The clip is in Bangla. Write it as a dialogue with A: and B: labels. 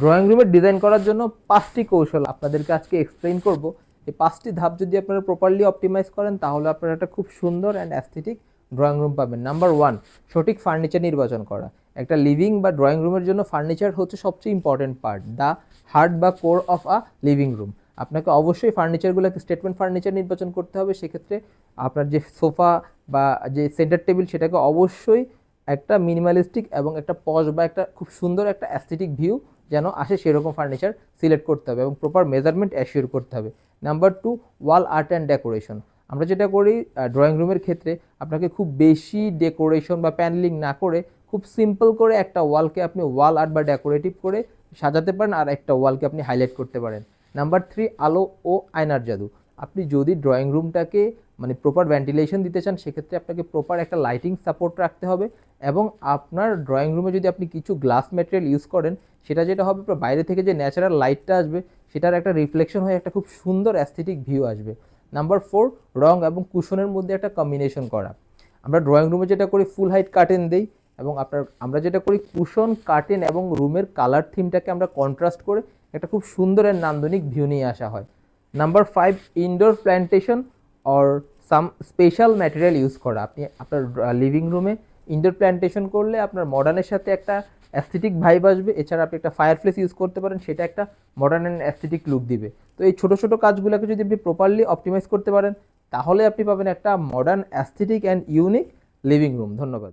A: ড্রয়িং রুমের ডিজাইন করার জন্য পাঁচটি কৌশল আপনাদেরকে আজকে এক্সপ্লেইন করব। এই পাঁচটি ধাপ যদি আপনারা প্রপারলি অপটিমাইজ করেন, তাহলে আপনারা একটা খুব সুন্দর অ্যান্ড অ্যাস্থেটিক ড্রয়িং রুম পাবেন। নাম্বার ওয়ান সঠিক ফার্নিচার নির্বাচন করা। একটা লিভিং বা ড্রয়িং রুমের জন্য ফার্নিচার হচ্ছে সবচেয়ে ইম্পর্টেন্ট পার্ট দ্য হার্ট বা core of a living room আপনাকে অবশ্যই ফার্নিচারগুলোকে স্টেটমেন্ট ফার্নিচার নির্বাচন করতে হবে। সেক্ষেত্রে আপনার যে সোফা বা যে সেন্টার টেবিল সেটাকে অবশ্যই একটা মিনিমালিস্টিক এবং একটা পজ বা একটা খুব সুন্দর একটা অ্যাস্থেটিক ভিউ যেন আসে সেরকম ফার্নিচার সিলেক্ট করতে হবে এবং প্রপার মেজারমেন্ট অ্যাসিওর করতে হবে। Number two wall art and decoration আমরা যেটা করি ড্রয়িং রুমের ক্ষেত্রে আপনাকে খুব বেশি ডেকোরেশন বা প্যানেলিং না করে খুব সিম্পল করে একটা ওয়ালকে আপনি ওয়াল আর্ট বা ডেকোরেটিভ করে সাজাতে পারেন আর একটা ওয়ালকে আপনি হাইলাইট করতে পারেন। নাম্বার থ্রি আলো ও আয়নার জাদু। আপনি যদি ড্রয়িং রুমটাকে মানে প্রপার ভেন্টিলেশন দিতে চান, সেক্ষেত্রে আপনাকে প্রপার একটা লাইটিং সাপোর্ট রাখতে হবে এবং আপনার ড্রয়িং রুমে যদি আপনি কিছু গ্লাস ম্যাটেরিয়াল ইউজ করেন, সেটা যেটা হবে বাইরে থেকে যে ন্যাচারাল লাইটটা আসবে, সেটার একটা রিফ্লেকশন হয়ে একটা খুব সুন্দর অ্যাস্থেটিক ভিউ আসবে। নাম্বার ফোর রং এবং কুশনের মধ্যে একটা কম্বিনেশন করা। আমরা ড্রয়িং রুমে যেটা করি ফুল হাইট কার্টেন দেই এবং আপনার, আমরা যেটা করি, কুশন কার্টেন এবং রুমের কালার থিমটাকে আমরা কন্ট্রাস্ট করে একটা খুব সুন্দর আর নান্দনিক ভিউ নিয়ে আসা হয়। Number five indoor plantation or some special material use করা। আপনি আপনার লিভিং রুমে ইনডোর প্ল্যান্টেশন করলে আপনার মডার্নের সাথে একটা অ্যাস্থেটিক ভাইব আসবে। এছাড়া আপনি একটা ফায়ার প্লেস ইউজ করতে পারেন, সেটা একটা মডার্ন অ্যান্ড অ্যাস্থেটিক লুক দিবে। তো এই ছোটো ছোটো কাজগুলোকে যদি আপনি প্রপারলি অপটিমাইজ করতে পারেন, তাহলে আপনি পাবেন একটা modern aesthetic and unique living room ধন্যবাদ।